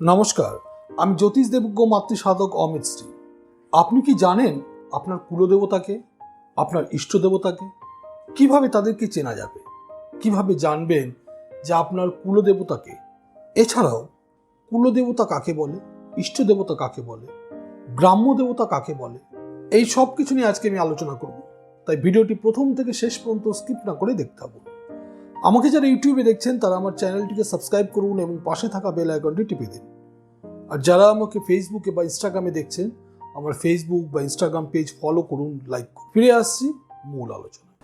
নমস্কার, আমি জ্যোতিষ দেবজ্ঞ মাতৃ সাধক অমিত শ্রী। আপনি কি জানেন আপনার কুলদেবতাকে, আপনার ইষ্ট দেবতাকে কীভাবে তাদেরকে চেনা যাবে? কীভাবে জানবেন যে আপনার কুলদেবতাকে? এছাড়াও, কুলদেবতা কাকে বলে ইষ্ট দেবতা কাকে বলে, গ্রাম্য দেবতা কাকে বলে, এই সব কিছু নিয়ে আজকে আমি আলোচনা করব। তাই ভিডিওটি প্রথম থেকে শেষ পর্যন্ত স্কিপ না করে দেখতে হবে আমাকে যারা ইউটিউবে দেখছেন, তারা আমার চ্যানেলটিকে সাবস্ক্রাইব করুন এবং পাশে থাকা বেল আইকনটি টিপে দিন। আর যারা আমাকে ফেসবুকে বা ইনস্টাগ্রামে দেখছেন, আমার ফেসবুক বা ইনস্টাগ্রাম পেজ ফলো করুন লাইক করুন। ফিরে আসছি মূল আলোচনা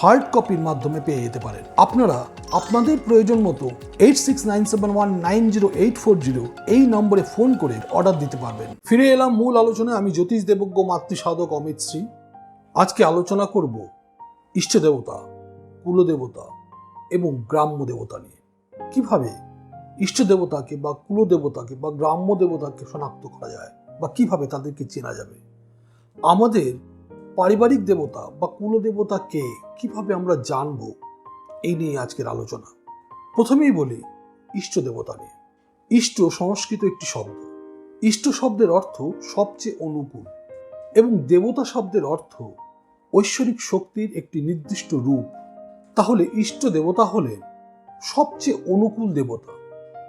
হার্ড কপির মাধ্যমে পেয়ে যেতে পারেন। আপনারা আপনাদের প্রয়োজন মতো eight six nine seven one nine zero eight four zero এই নম্বরে ফোন করে অর্ডার দিতে পারবেন। ফিরে এলাম মূল আলোচনায়, আমি জ্যোতিষ দেবজ্ঞ মাতৃসাধক অমিত শ্রী। আজকে আলোচনা করব ইষ্ট দেবতা কুলদেবতা এবং গ্রাম্য দেবতা নিয়ে। কীভাবে ইষ্ট দেবতাকে বা কুলদেবতাকে বা গ্রাম্য দেবতাকে শনাক্ত করা যায় বা কীভাবে তাদেরকে চেনা যাবে? আমাদের পারিবারিক দেবতা বা কুলদেবতা কে? কীভাবে আমরা জানব? এই নিয়ে আজকের আলোচনা। প্রথমেই বলি, ইষ্ট দেবতা নিয়ে। ইষ্ট সংস্কৃত একটি শব্দ। ইষ্ট শব্দের অর্থ সবচেয়ে অনুকূল এবং দেবতা শব্দের অর্থ ঐশ্বরিক শক্তির একটি নির্দিষ্ট রূপ। তাহলে ইষ্ট দেবতা হলেন সবচেয়ে অনুকূল দেবতা,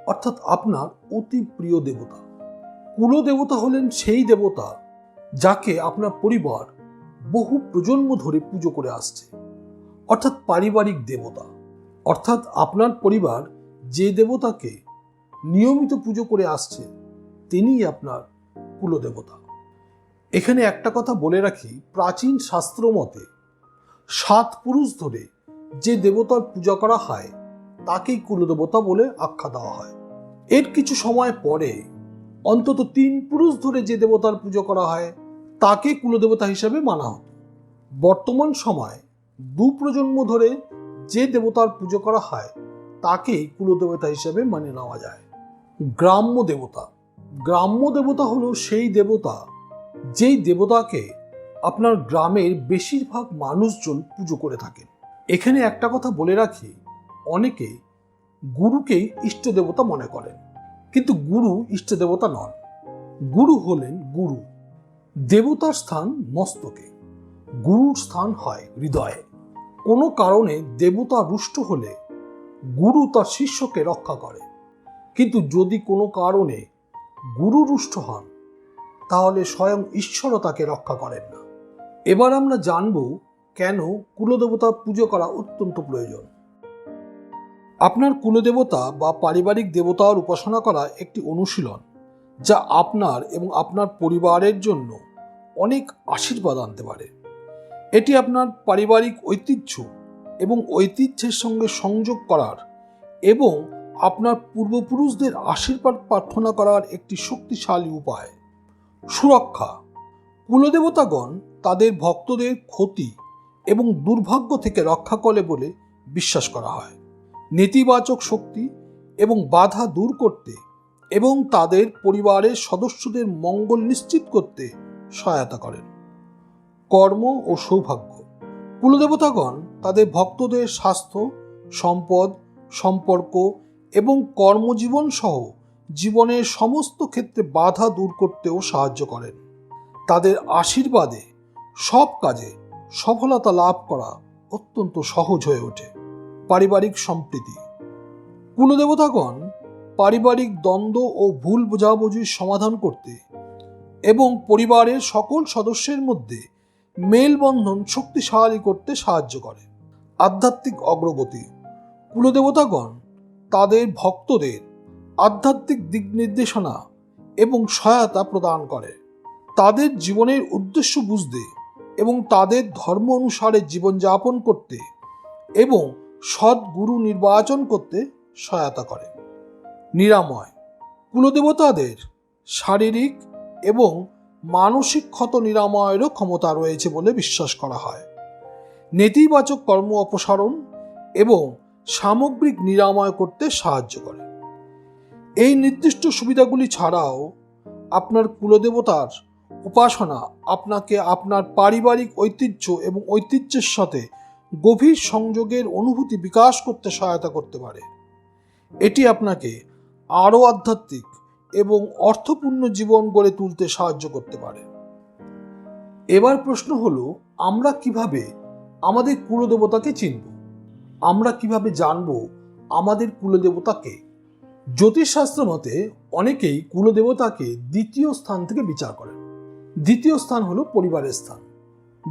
অর্থাৎ আপনার অতি প্রিয় দেবতা। কুলদেবতা হলেন সেই দেবতা যাকে আপনার পরিবার বহু প্রজন্ম ধরে পুজো করে আসছে। অর্থাৎ পারিবারিক দেবতা। অর্থাৎ আপনার পরিবার যে দেবতাকে নিয়মিত পুজো করে আসছে, তিনিই আপনার কুলদেবতা। এখানে একটা কথা বলে রাখি, প্রাচীন শাস্ত্র মতে সাত পুরুষ ধরে যে দেবতার পূজা করা হয়, তাকেই কুলদেবতা বলে আখ্যা দেওয়া হয়। এর কিছু সময় পরে অন্তত তিন পুরুষ ধরে যে দেবতার পুজো করা হয় তাকে কুলদেবতা হিসেবে মানা হতো। বর্তমান সময় দু প্রজন্ম ধরে যে দেবতার পুজো করা হয় তাকেই কুলদেবতা হিসেবে মানে নেওয়া যায়। গ্রাম্য দেবতা। গ্রাম্য দেবতা হলো সেই দেবতা, যেই দেবতাকে আপনার গ্রামের বেশিরভাগ মানুষজন পুজো করে থাকেন। এখানে একটা কথা বলে রাখি, অনেকে গুরুকেই ইষ্ট দেবতা মনে করেন। কিন্তু গুরু ইষ্ট দেবতা নন। গুরু হলেন গুরু। দেবতার স্থান মস্তকে। গুরুর স্থান হয় হৃদয়ে। কোনো কারণে দেবতা রুষ্ট হলে গুরু তার শিষ্যকে রক্ষা করে। কিন্তু যদি কোনো কারণে গুরু রুষ্ট হন, তাহলে স্বয়ং ঈশ্বরও তাকে রক্ষা করেন না। এবার আমরা জানব কেন কুলদেবতার পুজো করা অত্যন্ত প্রয়োজন। আপনার কুলদেবতা বা পারিবারিক দেবতার উপাসনা করা একটি অনুশীলন, যা আপনার এবং আপনার পরিবারের জন্য অনেক আশীর্বাদ আনতে পারে। এটি আপনার পারিবারিক ঐতিহ্য এবং ঐতিহ্যের সঙ্গে সংযোগ করার এবং আপনার পূর্বপুরুষদের আশীর্বাদ প্রার্থনা করার একটি শক্তিশালী উপায়। সুরক্ষা। কুলদেবতাগণ তাদের ভক্তদের ক্ষতি এবং দুর্ভাগ্য থেকে রক্ষা করে বলে বিশ্বাস করা হয়। নেতিবাচক শক্তি এবং বাধা দূর করতে এবং তাদের পরিবারের সদস্যদের মঙ্গল নিশ্চিত করতে সহায়তা করেন। কর্ম ও সৌভাগ্য। কুলদেবতাগণ তাদের ভক্তদের স্বাস্থ্য, সম্পদ, সম্পর্ক এবং কর্মজীবন সহ জীবনের সমস্ত ক্ষেত্রে বাধা দূর করতেও সাহায্য করেন। তাদের আশীর্বাদে সব কাজে সফলতা লাভ করা অত্যন্ত সহজ হয়ে ওঠে। পারিবারিক সম্প্রীতি। কুলদেবতাগণ পারিবারিক দ্বন্দ্ব ও ভুল বোঝাবুঝির সমাধান করতে এবং পরিবারের সকল সদস্যের মধ্যে মেলবন্ধন শক্তিশালী করতে সাহায্য করে। আধ্যাত্মিক অগ্রগতি। কুলদেবতাগণ তাদের ভক্তদের আধ্যাত্মিক দিক নির্দেশনা এবং সহায়তা প্রদান করে। তাদের জীবনের উদ্দেশ্য বুঝতে এবং তাদের ধর্ম অনুসারে জীবনযাপন করতে এবং সৎ গুরু নির্বাচন করতে সহায়তা করে। নিরাময়। কুলদেবতাদের শারীরিক এবং মানসিক ক্ষত নিরাময়েরও ক্ষমতা রয়েছে বলে বিশ্বাস করা হয়। নেতিবাচক কর্ম অপসারণ এবং সামগ্রিক নিরাময় করতে সাহায্য করে। এই নির্দিষ্ট সুবিধাগুলি ছাড়াও আপনার কুলদেবতার উপাসনা আপনাকে আপনার পারিবারিক ঐতিহ্য এবং ঐতিহ্যের সাথে গভীর সংযোগের অনুভূতি বিকাশ করতে সহায়তা করতে পারে। এটি আপনাকে আরও আধ্যাত্মিক এবং অর্থপূর্ণ জীবন গড়ে তুলতে সাহায্য করতে পারে। এবার প্রশ্ন হলো, আমরা কীভাবে আমাদের কুলদেবতাকে চিনব? আমরা কীভাবে জানব আমাদের কুলদেবতাকে? জ্যোতিষশাস্ত্র মতে অনেকেই কুলদেবতাকে দ্বিতীয় স্থান থেকে বিচার করেন। দ্বিতীয় স্থান হলো পরিবারের স্থান।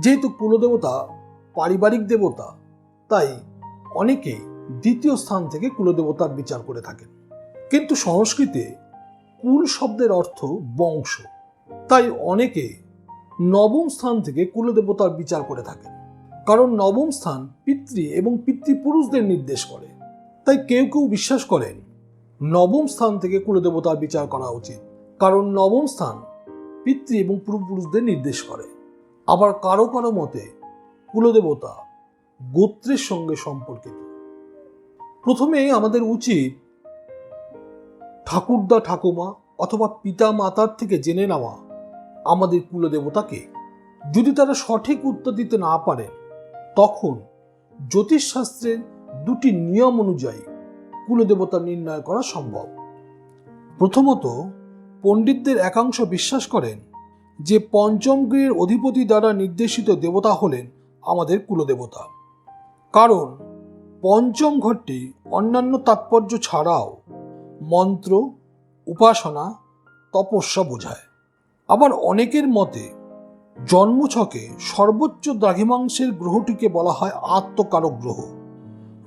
যেহেতু কুলদেবতা পারিবারিক দেবতা, তাই অনেকেই দ্বিতীয় স্থান থেকে কুলদেবতার বিচার করে থাকেন। কিন্তু সংস্কৃতে কুল শব্দের অর্থ বংশ। তাই অনেকে নবম স্থান থেকে কুলদেবতার বিচার করে থাকেন। কারণ নবম স্থান পিতৃ এবং পিতৃপুরুষদের নির্দেশ করে। তাই কেউ কেউ বিশ্বাস করেন, নবম স্থান থেকে কুলদেবতার বিচার করা উচিত। কারণ নবম স্থান পিতৃ এবং পূর্বপুরুষদের নির্দেশ করে। আবার কারও কারও মতে, কুলদেবতা গোত্রের সঙ্গে সম্পর্কিত। প্রথমে আমাদের উচিত ঠাকুরদা ঠাকুমা অথবা পিতা মাতার থেকে জেনে নেওয়া আমাদের কুলদেবতাকে যদি তারা সঠিক উত্তর দিতে না পারেন, তখন জ্যোতিষশাস্ত্রের দুটি নিয়ম অনুযায়ী কুলদেবতা নির্ণয় করা সম্ভব। প্রথমত, পণ্ডিতদের একাংশ বিশ্বাস করেন যে পঞ্চম গৃহের অধিপতি দ্বারা নির্দেশিত দেবতা হলেন আমাদের কুলদেবতা। কারণ, পঞ্চম ঘরটি অন্যান্য তাৎপর্য ছাড়াও মন্ত্র, উপাসনা, তপস্যা বোঝায়। আবার অনেকের মতে, জন্মছকে সর্বোচ্চ দ্রাঘিমাংশের গ্রহটিকে বলা হয় আত্মকারক গ্রহ।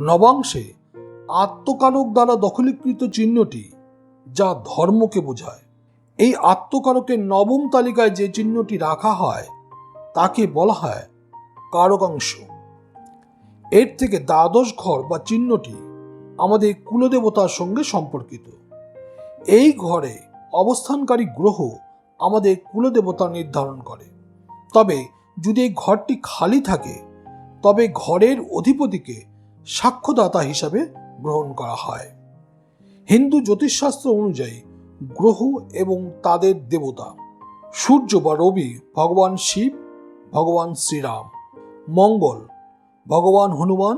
নবাংশে আত্মকারক দ্বারা দখলীকৃত চিহ্নটি যা ধর্মকে বোঝায়। এই আত্মকারকের নবম তালিকায় যে চিহ্নটি রাখা হয়, তাকে বলা হয় কারকাংশ। এর থেকে দ্বাদশ ঘর বা চিহ্নটি আমাদের কুলদেবতার সঙ্গে সম্পর্কিত। এই ঘরে অবস্থানকারী গ্রহ আমাদের কুলদেবতা নির্ধারণ করে। তবে যদি এই ঘরটি খালি থাকে, তবে ঘরের অধিপতিকে সাক্ষ্যদাতা হিসাবে গ্রহণ করা হয়। হিন্দু জ্যোতিষশাস্ত্র অনুযায়ী গ্রহ এবং তাদের দেবতা, সূর্য বা রবি, ভগবান শিব, ভগবান শ্রীরাম, মঙ্গল, ভগবান হনুমান,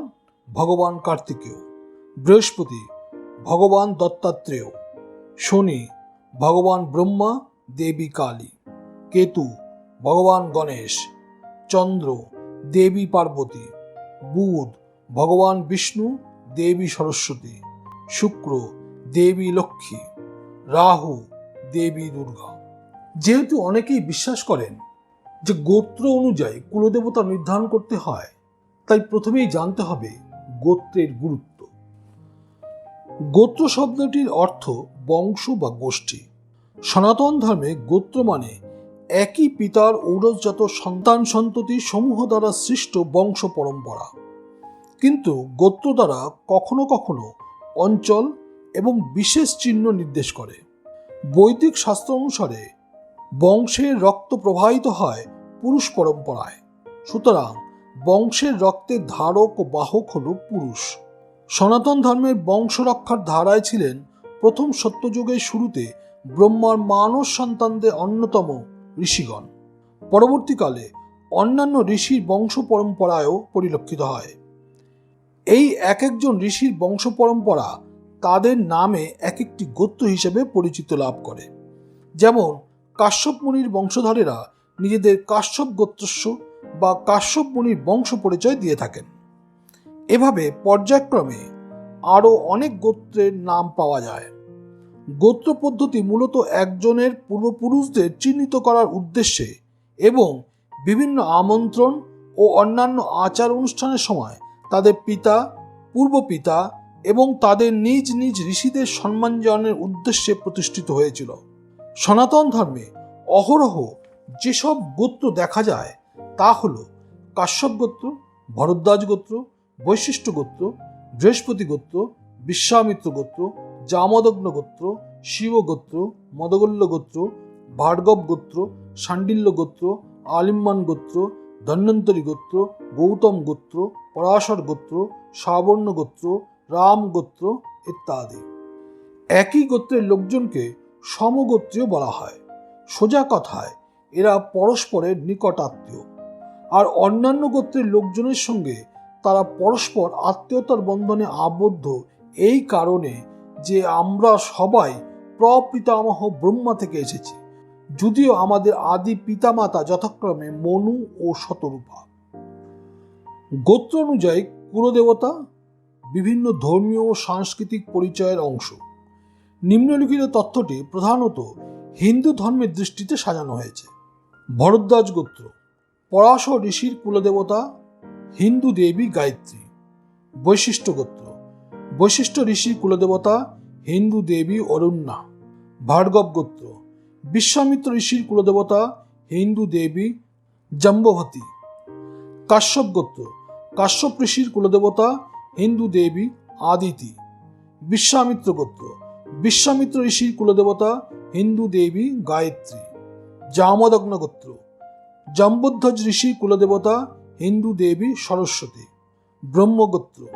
ভগবান কার্তিকেয়। বৃহস্পতি, ভগবান দত্তাত্রেয়। শনি, ভগবান ব্রহ্মা, দেবী কালী। কেতু, ভগবান গণেশ। চন্দ্র, দেবী পার্বতী। বুধ, ভগবান বিষ্ণু, দেবী সরস্বতী। শুক্র, দেবী লক্ষ্মী। রাহু, দেবী দুর্গা। যেহেতু অনেকেই বিশ্বাস করেন যে গোত্র অনুযায়ী কুলদেবতা নির্ধারণ করতে হয়, তাই প্রথমেই জানতে হবে গোত্রের গুরুত্ব। গোত্র শব্দটির অর্থ বংশ বা গোষ্ঠী। সনাতন ধর্মে গোত্র মানে একই পিতার ঔরসজাত সন্তান সন্ততি সমূহ দ্বারা সৃষ্ট বংশ পরম্পরা। কিন্তু গোত্র দ্বারা কখনো কখনো অঞ্চল এবং বিশেষ চিহ্ন নির্দেশ করে। বৈদিক শাস্ত্র অনুসারে বংশের রক্ত প্রবাহিত হয় পুরুষ পরম্পরায়। সুতরাং বংশের রক্তের ধারক ও বাহক হল পুরুষ। সনাতন ধর্মের বংশ রক্ষার ধারায় ছিলেন প্রথম সত্যযুগের শুরুতে ব্রহ্মার মানস সন্তানদের অন্যতম ঋষিগণ। পরবর্তীকালে অন্যান্য ঋষির বংশ পরম্পরায়ও পরিলক্ষিত হয়। এই এক একজন ঋষির বংশ পরম্পরা তাদের নামে এক একটি গোত্র হিসেবে পরিচিত লাভ করে। যেমন কাশ্যপ মুনির বংশধরেরা নিজেদের কাশ্যপ গোত্রস্য বা কাশ্যপ মুনির বংশ পরিচয় দিয়ে থাকেন। এভাবে পর্যায়ক্রমে আরও অনেক গোত্রের নাম পাওয়া যায়। গোত্র পদ্ধতি মূলত একজনের পূর্বপুরুষদের চিহ্নিত করার উদ্দেশ্যে এবং বিভিন্ন আমন্ত্রণ ও অন্যান্য আচার অনুষ্ঠানের সময় তাদের পিতা পূর্ব পিতা এবং তাদের নিজ নিজ ঋষিদের সম্মান জানানোর উদ্দেশ্যে প্রতিষ্ঠিত হয়েছিল। সনাতন ধর্মে অহরহ যেসব গোত্র দেখা যায় তা হল কাশ্যপ গোত্র, ভরদ্বাজ গোত্র বৈশিষ্ট্য গোত্র, বৃহস্পতি গোত্র, বিশ্বামিত্র গোত্র, জামদগ্ন গোত্র, শিব গোত্র, মদগল্য গোত্র, ভার্গব গোত্র শাণ্ডিল্য গোত্র, আলিম্মান গোত্র ধন্যন্তরী গোত্র, গৌতম গোত্র, পরাশর গোত্র, সাবর্ণ গোত্র, রাম গোত্র ইত্যাদি। একই গোত্রের লোকজনকে সমগোত্রীয় বলা হয়। সোজা কথায়, এরা পরস্পরের নিকট আত্মীয় আর অন্যান্য গোত্রের লোকজনের সঙ্গে তারা পরস্পর আত্মীয়তার বন্ধনে আবদ্ধ। এই কারণে যে আমরা সবাই প্রপিতামহ ব্রহ্মা থেকে এসেছি, যদিও আমাদের আদি পিতামাতা যথাক্রমে মনু ও শতরূপা। গোত্র অনুযায়ী কুলদেবতা বিভিন্ন ধর্মীয় ও সাংস্কৃতিক পরিচয়ের অংশ। নিম্নলিখিত তথ্যটি প্রধানত হিন্দু ধর্মের দৃষ্টিতে সাজানো হয়েছে। ভরদ্বাজ গোত্র, পরাশ ঋষির কুলদেবতা হিন্দু দেবী গায়ত্রী। বৈশিষ্ট্য গোত্র। বৈশিষ্ট্য ঋষির কুলদেবতা, হিন্দু দেবী অরণ্যা ভার্গব গোত্র। বিশ্বামিত্র ঋষির কুলদেবতা, হিন্দু দেবী জম্বভতী কাশ্যপ গোত্র। কাশ্যপ ঋষির কুলদেবতা, হিন্দু দেবী আদিতি। বিশ্বামিত্র গোত্র। বিশ্বামিত্র ঋষির কুলদেবতা, হিন্দু দেবী গায়ত্রী। জামদগ্ন গোত্র। জম্বুধ্বজ ঋষির কুলদেবতা হিন্দু দেবী সরস্বতী, ব্রহ্মগোত্র।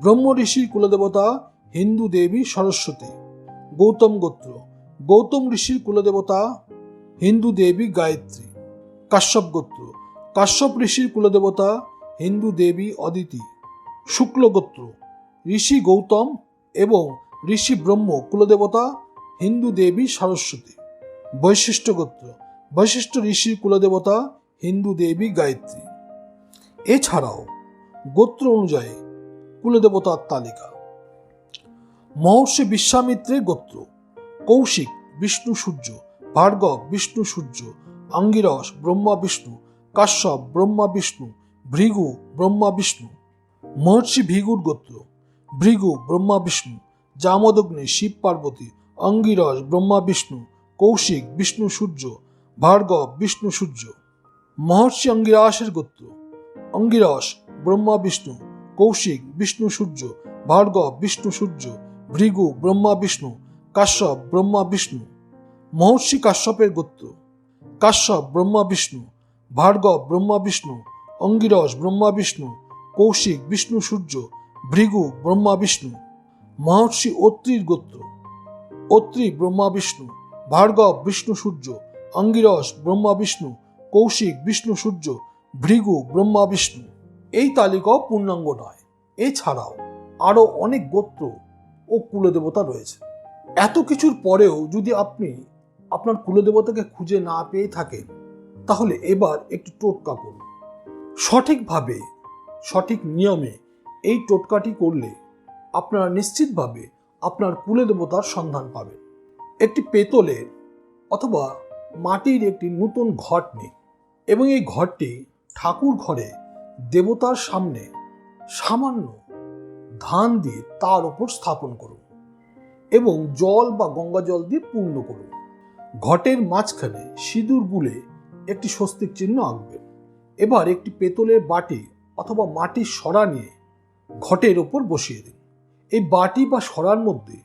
ব্রহ্ম ঋষির কুলদেবতা হিন্দু দেবী সরস্বতী, গৌতম গোত্র। গৌতম ঋষির কুলদেবতা হিন্দু দেবী গায়ত্রী। কাশ্যপ গোত্র। কাশ্যপ ঋষির কুলদেবতা হিন্দু দেবী অদিতি। শুক্ল গোত্র। ঋষি গৌতম এবং ঋষি ব্রহ্ম কুলদেবতা হিন্দু দেবী সরস্বতী। বৈশিষ্ট্য গোত্র। বৈশিষ্ট্য ঋষির কুলদেবতা হিন্দু দেবী গায়ত্রী। এছাড়াও গোত্র অনুযায়ী কুলদেবতার তালিকা। মহর্ষি বিশ্বামিত্রের গোত্র, কৌশিক বিষ্ণু সূর্য, ভার্গব বিষ্ণু সূর্য, আঙ্গিরস ব্রহ্মা বিষ্ণু, কাশ্যপ ব্রহ্মা বিষ্ণু, ভৃগু ব্রহ্মা বিষ্ণু। মহর্ষি ভিগুর গোত্র, ভৃগু ব্রহ্মা বিষ্ণু, জামদগ্নি শিব পার্বতী অঙ্গিরস ব্রহ্মা বিষ্ণু, কৌশিক বিষ্ণু সূর্য, ভার্গব বিষ্ণু সূর্য। মহর্ষি অঙ্গিরাসের গোত্র অঙ্গিরস, ব্রহ্মা বিষ্ণু, কৌশিক, বিষ্ণু সূর্য, ভার্গব, বিষ্ণু সূর্য, ভৃগু, ব্রহ্মা বিষ্ণু, কাশ্যপ, ব্রহ্মা বিষ্ণু। মহর্ষি কাশ্যপের গোত্র। কাশ্যপ, ব্রহ্মা বিষ্ণু, ভার্গব, ব্রহ্মা বিষ্ণু, অঙ্গিরস, ব্রহ্মা বিষ্ণু, কৌশিক, বিষ্ণু সূর্য, ভৃগু, ব্রহ্মা বিষ্ণু। মহর্ষি অত্রির গোত্র। অত্রি, ব্রহ্মা বিষ্ণু, ভার্গব, বিষ্ণু সূর্য, অঙ্গিরস, ব্রহ্মা বিষ্ণু, কৌশিক, বিষ্ণু সূর্য ভৃগু, ব্রহ্মা, বিষ্ণু। এই তালিকাও পূর্ণাঙ্গ নয়। এছাড়াও আরও অনেক গোত্র ও কুলদেবতা রয়েছে। এত কিছুর পরেও যদি আপনি আপনার কুলদেবতাকে খুঁজে না পেয়ে থাকেন, তাহলে এবার একটু টোটকা করুন। সঠিকভাবে, সঠিক নিয়মে এই টোটকাটি করলে আপনারা নিশ্চিতভাবে আপনার কুলদেবতার সন্ধান পাবেন। একটি পেতলের অথবা মাটির একটি নতুন ঘট নিন এবং এই ঘরটি ঠাকুর ঘরে দেবতার সামনে সামান্য ধান দিয়ে তার উপর স্থাপন করুন এবং জল বা গঙ্গা জল দিয়ে পূর্ণ করুন। ঘটের মাঝখানে সিঁদুর গুলে একটি স্বস্তিক চিহ্ন আঁকবেন। এবার একটি পেতলের বাটি অথবা মাটির সরা নিয়ে ঘটের ওপর বসিয়ে দিন। এই বাটি বা সরার মধ্যে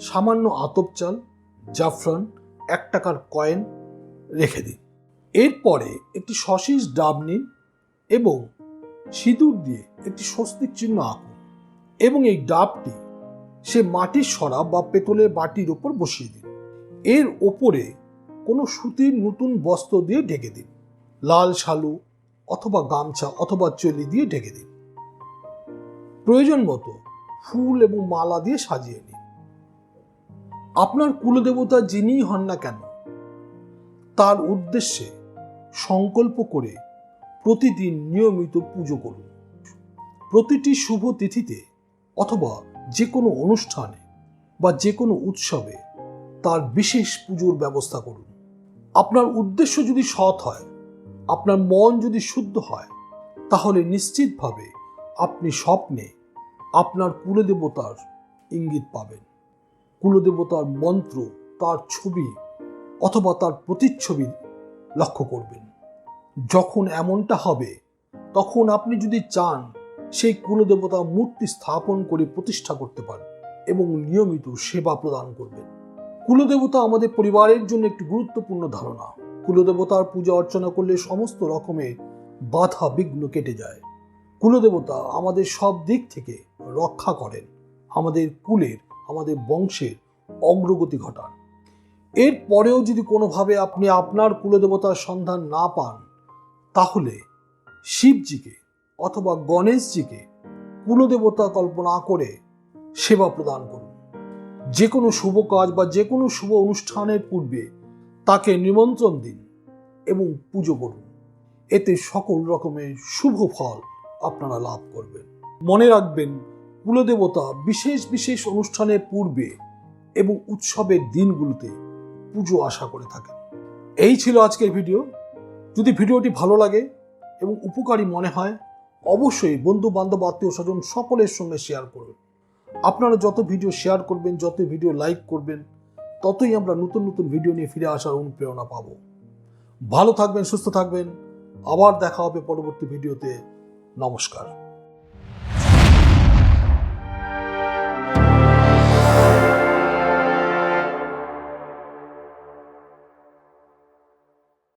সামান্য আতপ চাল, জাফরান, এক টাকার কয়েন রেখে দিন। এরপরে একটি সশিস ডাব নিন এবং সিঁদুর দিয়ে একটি স্বস্তিক চিহ্ন আঁকুন এবং এই ডাবটি সে মাটির সরা বা পেতলের বাটির ওপর বসিয়ে দিন। এর ওপরে কোনো সুতির নতুন বস্ত্র দিয়ে ঢেকে দিন। লাল শালু অথবা গামছা অথবা চলি দিয়ে ঢেকে দিন। প্রয়োজন মতো ফুল এবং মালা দিয়ে সাজিয়ে নিন। আপনার কুলদেবতা যিনিই হন না কেন তার উদ্দেশ্যে সংকল্প করে প্রতিদিন নিয়মিত পুজো করুন। প্রতিটি শুভ তিথিতে অথবা যে কোনো অনুষ্ঠানে বা যে কোনো উৎসবে তার বিশেষ পুজোর ব্যবস্থা করুন। আপনার উদ্দেশ্য যদি সৎ হয়, আপনার মন যদি শুদ্ধ হয়, তাহলে নিশ্চিতভাবে আপনি স্বপ্নে আপনার কুলদেবতার ইঙ্গিত পাবেন। কুলদেবতার মন্ত্র, তার ছবি অথবা তার প্রতিচ্ছবি লক্ষ্য করবেন। যখন এমনটা হবে, তখন আপনি যদি চান, সেই কুলদেবতা মূর্তি স্থাপন করে প্রতিষ্ঠা করতে পারেন এবং নিয়মিত সেবা প্রদান করবেন। কুলদেবতা আমাদের পরিবারের জন্য একটি গুরুত্বপূর্ণ ধারণা। কুলদেবতার পূজা অর্চনা করলে সমস্ত রকমের বাধা বিঘ্ন কেটে যায়। কুলদেবতা আমাদের সব দিক থেকে রক্ষা করেন। আমাদের কুলের, আমাদের বংশের অগ্রগতি ঘটান। এর পরেও যদি কোনোভাবে আপনি আপনার কুলদেবতার সন্ধান না পান, তাহলে শিবজিকে অথবা গণেশজিকে কুলদেবতা কল্পনা করে সেবা প্রদান করুন। যে কোনো শুভ কাজ বা যে কোনো শুভ অনুষ্ঠানের পূর্বে তাকে নিমন্ত্রণ দিন এবং পুজো করুন। এতে সকল রকমের শুভ ফল আপনারা লাভ করবেন। মনে রাখবেন, কুলদেবতা বিশেষ বিশেষ অনুষ্ঠানের পূর্বে এবং উৎসবের দিনগুলোতে পুজো আশা করে থাকেন। এই ছিল আজকের ভিডিও। যদি ভিডিওটি ভালো লাগে এবং উপকারী মনে হয়, অবশ্যই বন্ধু বান্ধব আত্মীয় স্বজন সকলের সঙ্গে শেয়ার করুন। আপনারা যত ভিডিও শেয়ার করবেন, যত ভিডিও লাইক করবেন, ততই আমরা নতুন নতুন ভিডিও নিয়ে ফিরে আসার অনুপ্রেরণা পাবো। ভালো থাকবেন, সুস্থ থাকবেন। আবার দেখা হবে পরবর্তী ভিডিওতে। নমস্কার।